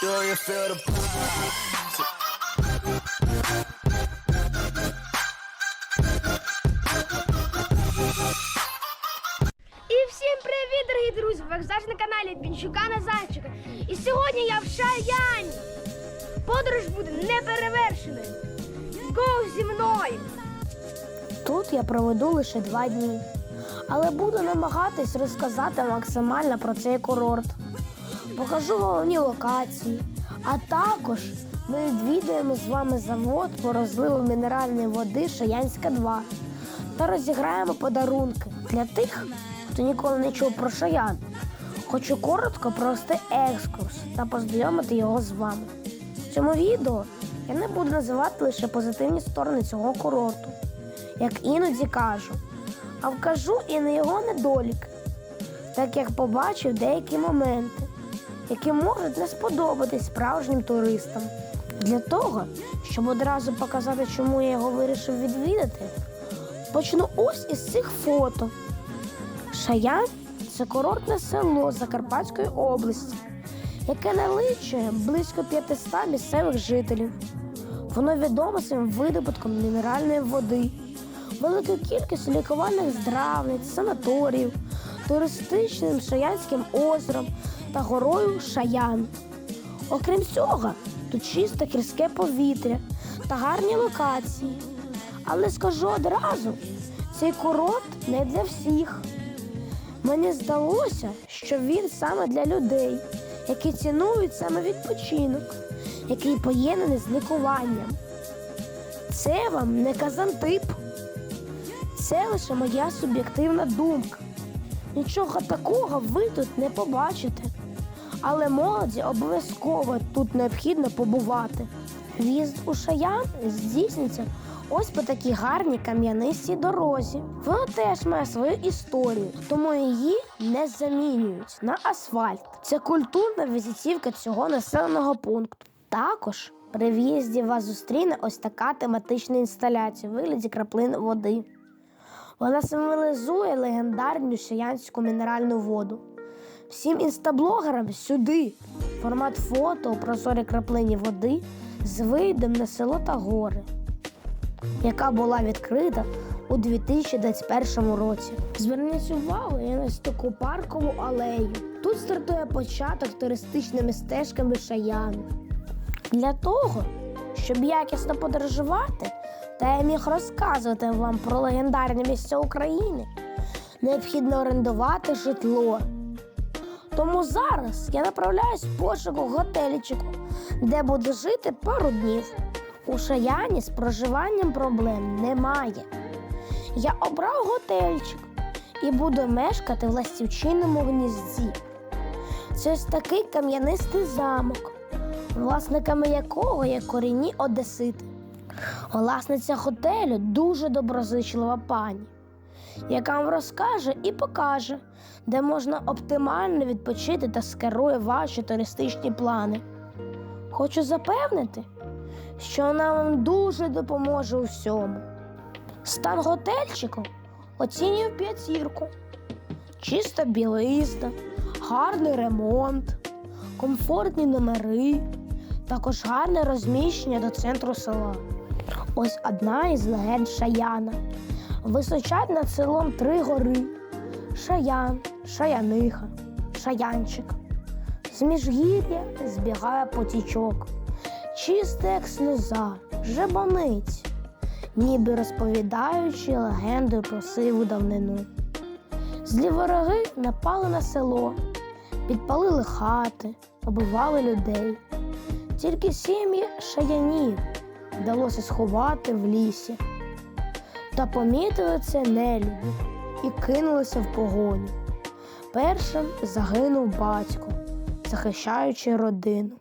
Do you feel the І всім привіт, дорогі друзі! Ви завжди на каналі Пінчука Назарчика. І сьогодні я в Шаяні. Подорож буде неперевершеною. Го зі мною! Тут я проведу лише два дні, але буду намагатись розказати максимально про цей курорт. Покажу головні локації, а також ми відвідаємо з вами завод по розливу мінеральної води Шаянська 2 та розіграємо подарунки для тих, хто ніколи не чув про Шаян. Хочу коротко провести екскурс та познайомити його з вами. В цьому відео я не буду називати лише позитивні сторони цього курорту як іноді кажу, а вкажу і на його недоліки, так як побачив деякі моменти, які можуть не сподобатись справжнім туристам. Для того, щоб одразу показати, чому я його вирішив відвідати, почну ось із цих фото. Шаян це курортне село Закарпатської області, яке наличує близько 500 місцевих жителів. Воно відоме своїм видобутком мінеральної води, великою кількістю лікувальних здравниць, санаторіїв, туристичним Шаянським озером та горою Шаян. Окрім цього, тут чисте гірське повітря та гарні локації. Але скажу одразу, цей курорт не для всіх. Мені здалося, що він саме для людей, які цінують саме відпочинок, який поєднаний з лікуванням. Це вам не казантип. Це лише моя суб'єктивна думка. Нічого такого ви тут не побачите. Але молоді обов'язково тут необхідно побувати. В'їзд у Шаян здійсниться ось по такій гарній кам'янистій дорозі. Вона теж має свою історію, тому її не замінюють на асфальт. Це культурна візитівка цього населеного пункту. Також при в'їзді вас зустріне ось така тематична інсталяція у вигляді краплин води. Вона символізує легендарну шаянську мінеральну воду. Всім інстаблогерам сюди формат фото у прозорій краплині води з видом на село та гори, яка була відкрита у 2021 році. Зверніть увагу і на ось таку паркову алею. Тут стартує початок туристичними стежками Шаяну. Для того, щоб якісно подорожувати, та я міг розказувати вам про легендарні місця України, необхідно орендувати житло. Тому зараз я направляюсь в пошуку готельчику, де буду жити пару днів. У Шаяні з проживанням проблем немає. Я обрав готельчик і буду мешкати в ластівчинному гнізді. Це ось такий кам'янистий замок, власниками якого є корінні одесити. Власниця готелю дуже доброзичлива пані, яка вам розкаже і покаже, де можна оптимально відпочити та скерує ваші туристичні плани. Хочу запевнити, що вона вам дуже допоможе у всьому. Стан готельчику оцінюю п'ятірку. Чиста білизна, гарний ремонт, комфортні номери, також гарне розміщення до центру села. Ось одна із легенд Шаяна. Височать над селом три гори: Шаян, Шаяниха, Шаянчик. З міжгір'я збігає потічок, чисте, як сльоза, жебонить, ніби розповідаючи легенду про сиву давнину. Злі вороги напали на село, підпалили хати, побивали людей. Тільки сім'ї шаянів вдалося сховати в лісі. Та помітили це нелюбі і кинулися в погоню. Першим загинув батько, захищаючи родину,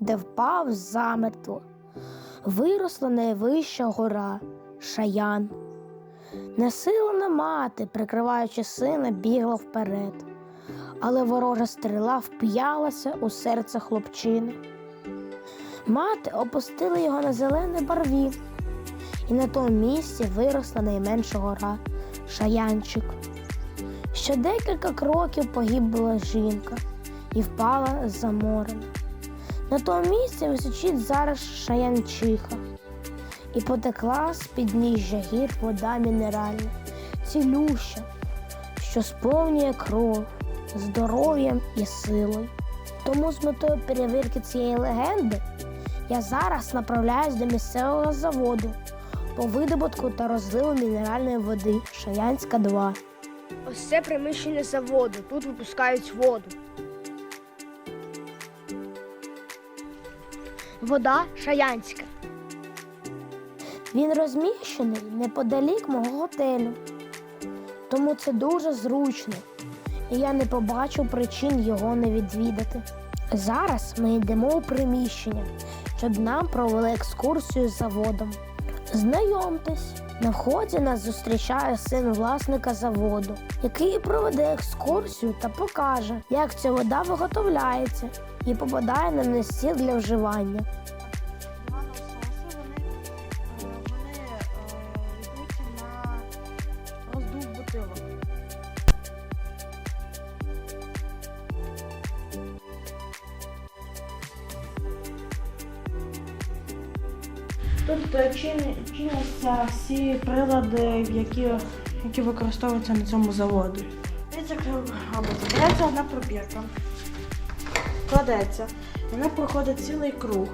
де впав замертво. Виросла найвища гора Шаян. Несилена мати, прикриваючи сина, бігла вперед, але ворожа стріла вп'ялася у серце хлопчини. Мати опустила його на зелений барвінок, і на тому місці виросла найменша гора Шаянчик. Ще декілька кроків погибла жінка і впала заморена. На тому місці височить зараз шаянчиха. І потекла з підніжжя гір вода мінеральна, цілюща, що сповнює кров, здоров'ям і силою. Тому з метою перевірки цієї легенди я зараз направляюсь до місцевого заводу по видобутку та розливу мінеральної води Шаянська 2. Ось це приміщення заводу. Тут випускають воду. Вода шаянська. Він розміщений неподалік мого готелю. Тому це дуже зручно, і я не побачу причин його не відвідати. Зараз ми йдемо у приміщення, щоб нам провели екскурсію з заводом. Знайомтесь, на вході нас зустрічає син власника заводу, який проведе екскурсію та покаже, як ця вода виготовляється і попадає на настіл для вживання. Вони, йдуть на роздув бутилок. Тут е, чин- всі прилади, які, які використовуються на цьому заводі. Береться одна пробірка, кладеться, вона проходить цілий круг.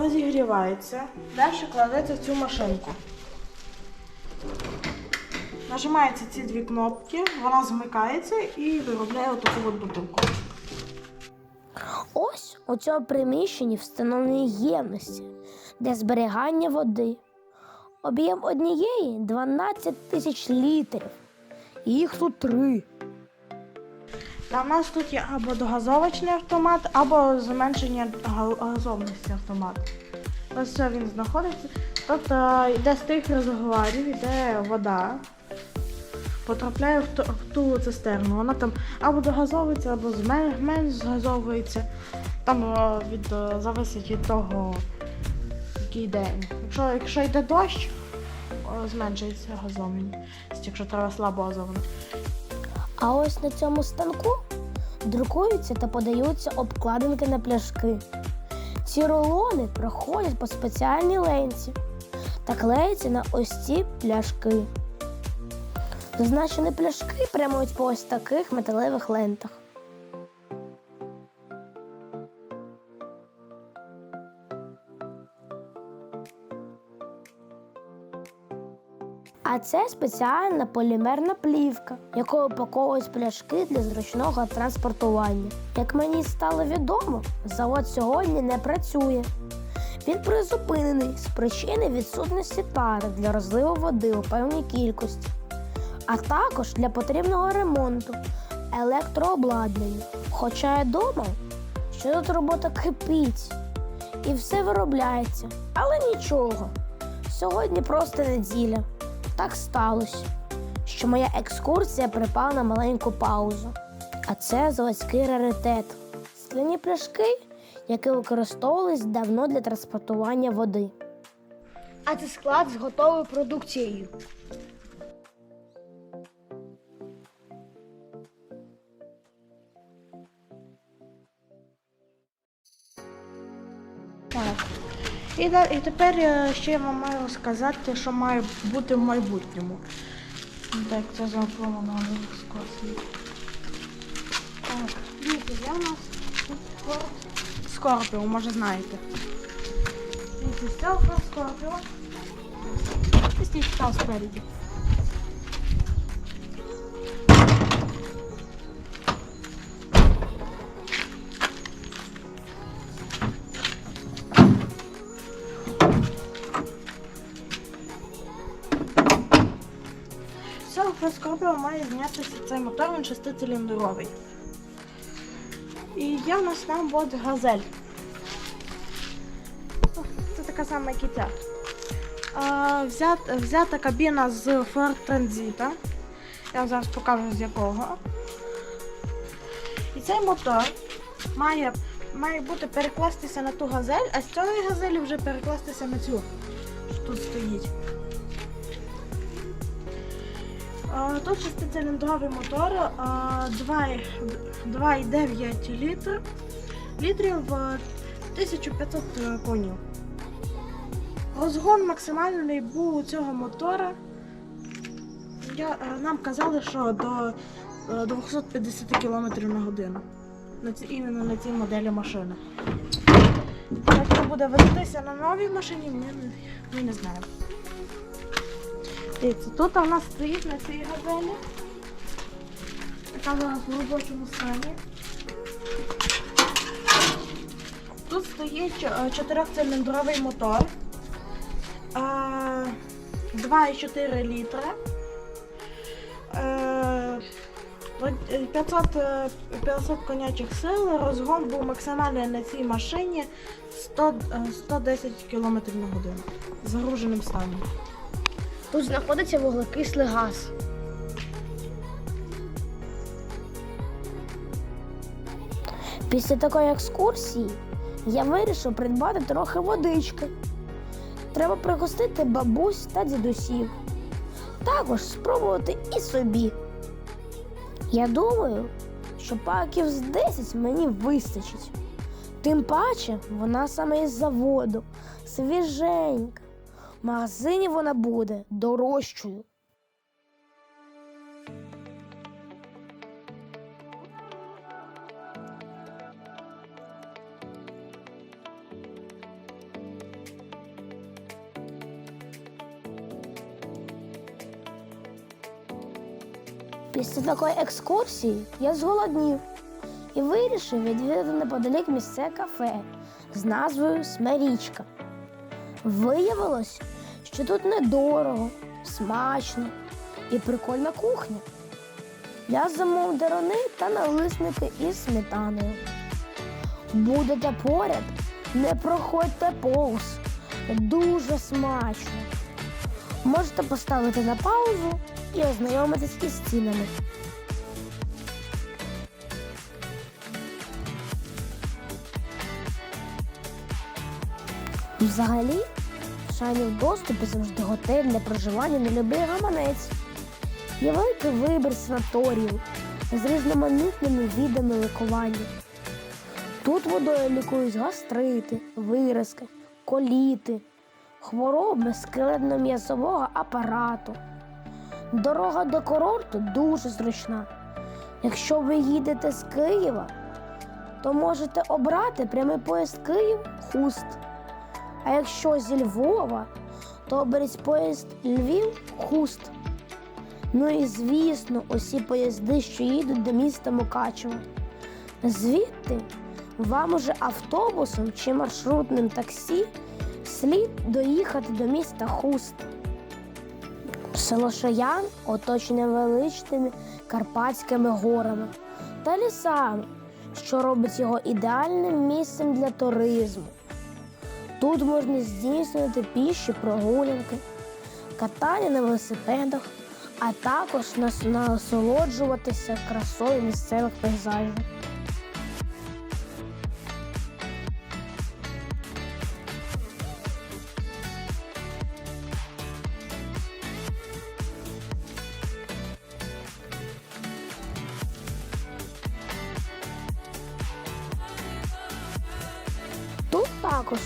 Розігрівається. Далі кладеться в цю машинку. Нажимаються ці дві кнопки, вона змикається і виробляє отаку от бутилку. Ось у цьому приміщенні встановлені ємності для зберігання води. Об'єм однієї 12 тисяч літрів. Їх тут три. Та в нас тут є або догазовочний автомат, або зменшення газовності автомат. Ось це він знаходиться. Е, йде з тих резервуарів, йде вода, потрапляє в ту, в ту цистерну. Вона там або догазовується, або зме- менш згазовується. Там від, е, зависить від того, який день. Якщо, якщо йде дощ, зменшується газованість, якщо треба слабо газовано. А ось на цьому станку друкуються та подаються обкладинки на пляшки. Ці рулони проходять по спеціальній ленці та клеються на ось ці пляшки. Зазначені пляшки прямують по ось таких металевих лентах. А це спеціальна полімерна плівка, якою упаковують пляшки для зручного транспортування. Як мені стало відомо, завод сьогодні не працює. Він призупинений з причини відсутності тари для розливу води у певній кількості, а також для потрібного ремонту електрообладнання. Хоча я думав, що тут робота кипить і все виробляється, але нічого. Сьогодні просто неділя. Так сталося, що моя екскурсія припала на маленьку паузу. А це заводський раритет. Скляні пляшки, які використовувались давно для транспортування води. А це склад з готовою продукцією. І, і тепер е, ще я вам маю сказати, що має бути в майбутньому. Так, це заплановано скорпіо. Так, дивіться, я у нас тут Скорпіо, може знаєте. Дивіться, це Скорпіо. І стільки спереді. Скорпіо має знятися цей мотор, він шестициліндровий. І є в нас там от газель. Це така сама, як і ця. А, взят, взята кабіна з Ford Transit. Я вам зараз покажу з якого. І цей мотор має, має бути перекластися на ту газель, а з цієї газелі вже перекластися на цю, Тут шестициліндровий мотор, 2,9 літр, літрів е, 1500 конів. Розгон максимальний був у цього мотора. Я, е, нам казали, що до е, 250 км на годину. Іменно на цій моделі машини. Як це буде вестися на новій машині, ми ми не знаємо. Дивіться, тут у нас стоїть на цій газелі. Яка зараз в робочому стані. Тут стоїть е, чотирьохциліндровий мотор. Е, 2,4 літра. Е, 500, е, 500 конячих сил. Розгон був максимальний на цій машині 100, е, 110 км на годину. В загруженим станом. Тут знаходиться вуглекислий газ. Після такої екскурсії я вирішив придбати трохи водички. Треба пригостити бабусь та дідусів. Також спробувати і собі. Я думаю, що паків з 10 мені вистачить. Тим паче вона саме із заводу, свіженька. В магазині вона буде дорожчою. Після такої екскурсії я зголоднів і вирішив відвідати неподалік місце кафе з назвою Смирічка. Виявилось, що тут недорого, смачно і прикольна кухня. Я замовив дерони та налисники із сметаною. Будете поряд, не проходьте повз. Дуже смачно. Можете поставити на паузу і ознайомитись із цінами. Взагалі, шайні в доступі завжди готель для проживання на любий гаманець. Є великий вибір санаторіїв з різноманітними видами лікування. Тут водою лікують гастрити, виразки, коліти, хвороби скелетно-м'язового апарату. Дорога до курорту дуже зручна. Якщо ви їдете з Києва, то можете обрати прямий поїзд Київ-Хуст. А якщо зі Львова, то оберіть поїзд Львів-Хуст. Ну і звісно, усі поїзди, що їдуть до міста Мукачево. Звідти вам уже автобусом чи маршрутним таксі слід доїхати до міста Хуст. Село Шаян оточене величними Карпатськими горами та лісами, що робить його ідеальним місцем для туризму. Тут можна здійснювати піші прогулянки, катання на велосипедах, а також насолоджуватися красою місцевих пейзажів.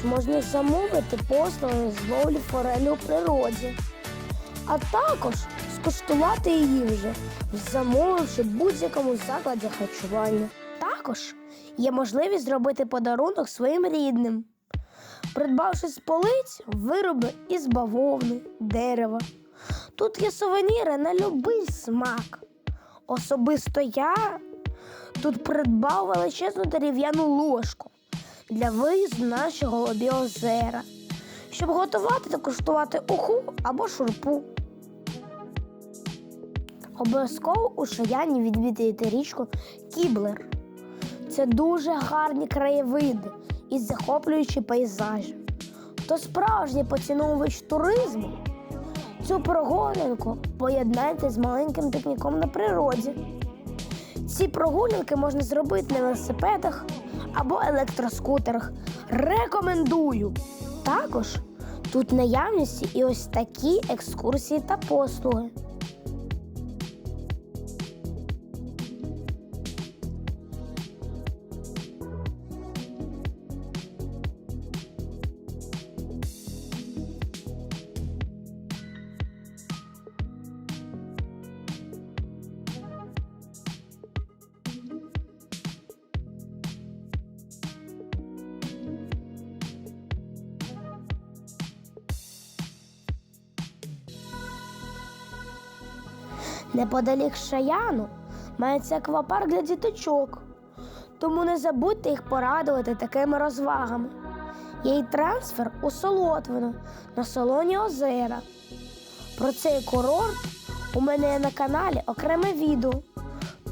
Можна замовити послуги з ловлі форелі у природі, а також скуштувати її вже, замовивши в будь-якому закладі харчування. Також є можливість зробити подарунок своїм рідним, придбавши з полиць вироби із бавовни, дерева. Тут є сувеніри на любий смак. Особисто я тут придбав величезну дерев'яну ложку для виїзду на наші голубі озера, щоб готувати та куштувати уху або шурпу. Обов'язково у Шаяні відвідайте річку Кіблер. Це дуже гарні краєвиди і захоплюючі пейзажі. Хто справжній поціновувач туризму, цю прогулянку поєднайте з маленьким пікніком на природі. Ці прогулянки можна зробити на велосипедах або електроскутерах. Рекомендую! Також тут наявності і ось такі екскурсії та послуги. Неподалік Шаяну мається аквапарк для діточок, тому не забудьте їх порадувати такими розвагами. Є й трансфер у Солотвино на Солоні Озера. Про цей курорт у мене є на каналі окреме відео,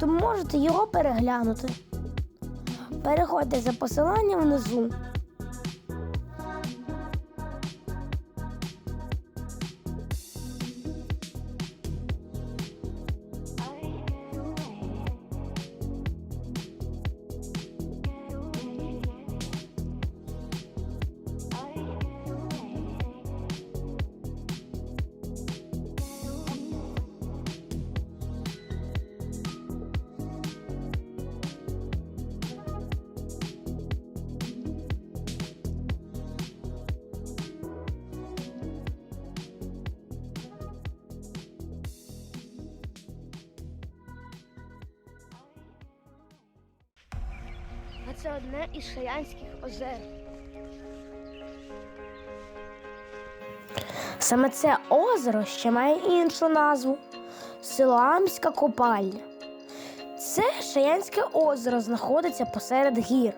тому можете його переглянути. Переходьте за посиланням внизу. Це одне із Шаянських озер. Саме це озеро ще має іншу назву Силоамська купальня. Це Шаянське озеро знаходиться посеред гір,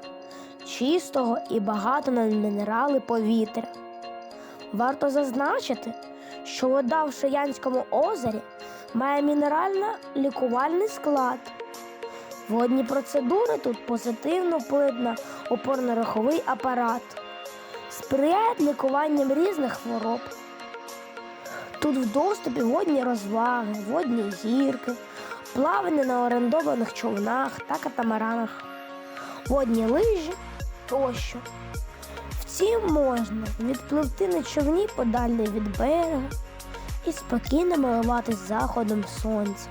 чистого і багато на мінерали повітря. Варто зазначити, що вода в Шаянському озері має мінерально-лікувальний склад. Водні процедури тут позитивно вплив на опорно-раховий апарат, сприяють лікуванням різних хвороб. Тут в доступі водні розваги, водні гірки, плавання на орендованих човнах та катамаранах, водні лижі тощо. Втім, можна відпливти на човні подалі від берега і спокійно милуватись заходом сонця.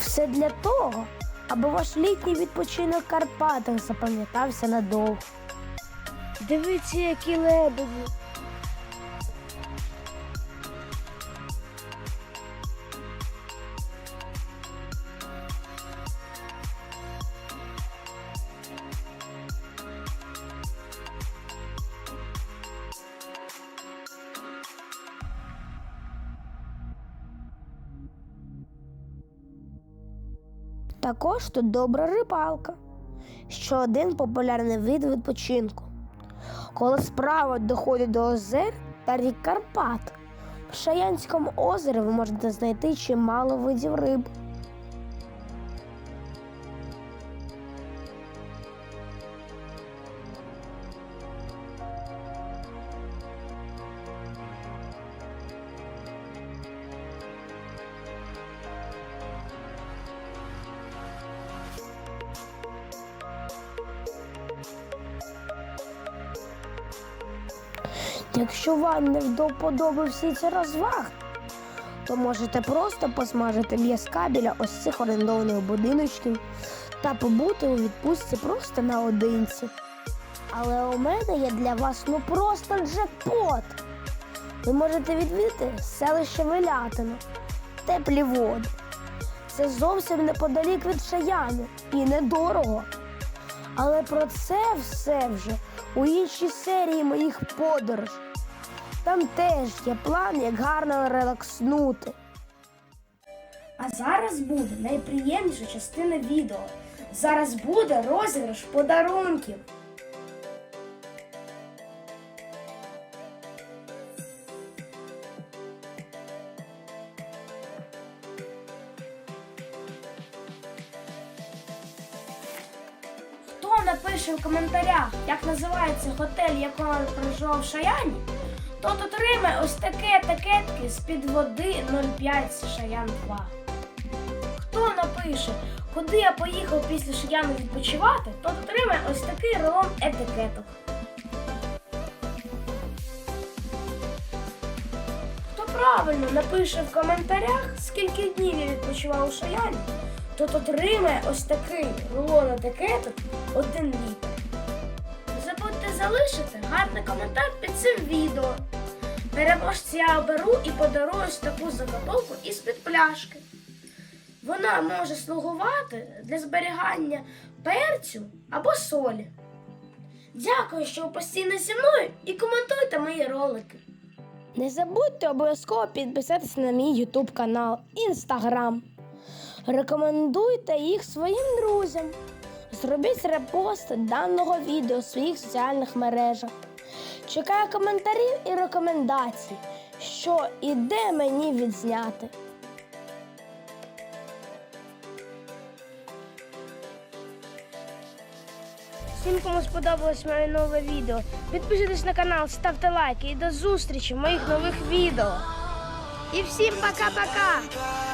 Все для того, аби ваш літній відпочинок в Карпатах запам'ятався надовго. Дивіться, які лебеді. Також тут добра рибалка, що один популярний вид відпочинку. Коли справа доходить до озер та рік Карпат, в Шаянському озері ви можете знайти чимало видів риб. Якщо вам не до вподоби всі ці то можете просто посмажити м'язка біля ось цих орендованих будиночків та побути у відпустці просто наодинці. Але у мене є для вас ну просто джекпот. Ви можете відвідати селище Велятино, теплі води. Це зовсім неподалік від Шаяни і недорого. Але про це все вже у іншій серії моїх подорож. Там теж є план, як гарно релакснути. А зараз буде найприємніша частина відео. Зараз буде розіграш подарунків. Коментарях, як називається готель, якого проживав Шаяні, тот отримає ось таке такетки з-під води 05 Шаян 2. Хто напише, куди я поїхав після Шияну відпочивати, тот отримає ось такий рулон етикеток. Хто правильно напише в коментарях, скільки днів я відпочивав у Шаяні, тот отримає ось такий рулон етикеток один літр. Залишити гарний коментар під цим відео. Переможця я оберу і подарую таку заготовку із-під пляшки. Вона може слугувати для зберігання перцю або солі. Дякую, що ви постійно зі мною і коментуйте мої ролики. Не забудьте обов'язково підписатися на мій YouTube канал, Instagram. Рекомендуйте їх своїм друзям. Зробіть репост даного відео в своїх соціальних мережах. Чекаю коментарів і рекомендацій, що і де мені відзняти. Всім, кому сподобалось моє нове відео, підписуйтесь на канал, ставте лайки і до зустрічі в моїх нових відео. І всім пока-пока!